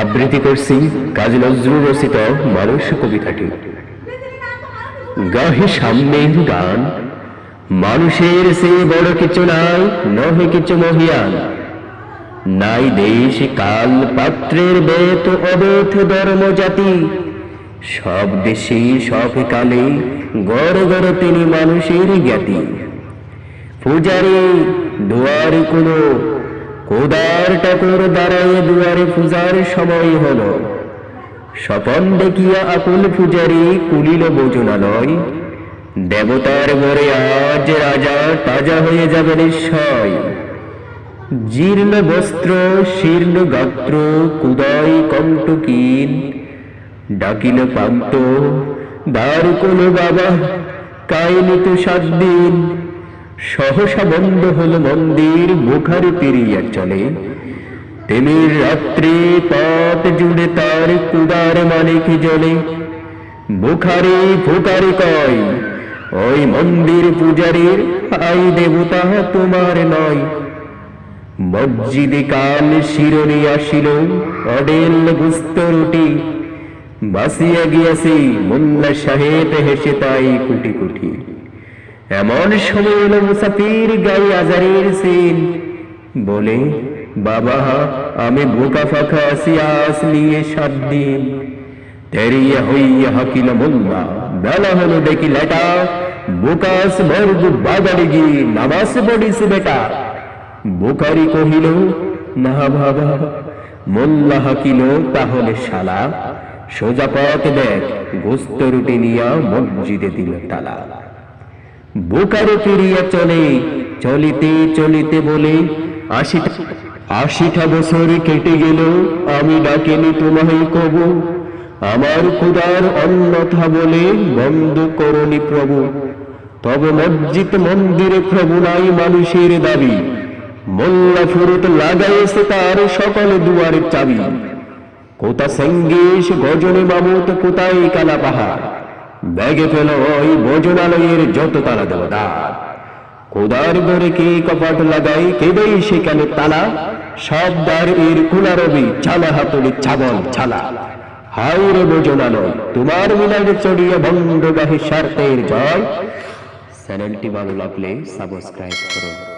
আবৃত্তি করছি কাজী নজরুল রচিত মানুষ কবিতাটি। গাহি সামনের গান, মানুষের সে বড় কিছু নাই, নহে কিছু মহিয়ান। নাই দেশ কাল পাত্রের বেত অবেথ ধর্ম জাতি সব দেশে, সব কালে গড় গড় তিনি মানুষের জ্ঞাতি। পূজারি, দুয়ারে কোনো কোদার ঠাকুর দাঁড়ায় দুয়ারে পূজার সময় হল। স্বপন দেখিয়া আকুল পূজারি কুলিল বোজনালয় দেবতার বরে আজ রাজা তাজা হয়ে যাবে নিশ্চয়। জীর্ণ বস্ত্র, শীর্ণ গাত্র কুদয় কণ্টকীন। ডাকিল পান্ত দ্বার কোন বাবা কায়নি তো সাত দিন সহসা বন্ধ হল মন্দির, মুখারে পেরিয়া চলে। তেমির রাত্রি পথ জুড়ে তার কুদার মালিক জলে বুখারি ফুকারি কয়, ওই মন্দির পূজারীর আই দেবতা তোমার নয়। মসজিদে কাল শিরনে আসিল, অডেল গুস্ত রুটি। বাসিয়া গিয়াছি মোল্লা সাহেব হেসে তাই কুটি কুটি এমন সময় এলো মুসাফির গাই আজারের সিন। বলে, বাবা, আমি বোকা ফাঁকা আস নিয়ে সাত দিন। তেরিয়া হইয়া হাকিল মোল্লা, বেলা হলো দেখি লেটা। বোকাস মর্গ বাগাড়ি গিয়ে নামাজ পড়িস বেটা। বোকারি কহিল, না বাবা, মোল্লা হাকিল তাহলে শালা, সোজা পথ দেখ, গোস্ত রুটি নিয়া মসজিদে দিল তালা। বোকারে ফিরিয়া চলে, চলিতে চলিতে বলে, আশিটা আশিটা বছর কেটে গেল, আমি ডাকিনি তোমায় কব। আমার খুদার অন্যথা বলে, বন্ধ করনি প্রভু। তবে মসজিদ মন্দিরে প্রভু নাই মানুষের দাবি। মোল্লা ফুরুত লাগাইছে তার সকল দুয়ারের চাবি। কোথা সেঙ্গেশ গজনে মামুত, কোথায় কালা পাহাড় ব্যাগে ফেল ওই ভোজনালয়ের যত তালা দেবদার কোদার ঘরে কে কপাট লাগাই কেবেই সেখানে তালা? সব দ্বার এর খোলা রবি ছালা হাতুড়ি ছাবল ছালা হাই রে ভোজনালয়, তোমার মিলারে চড়িয়ে ভণ্ড গাহি স্বার্থের জয় চ্যানেলটি ভালো লাগলে সাবস্ক্রাইব করুন।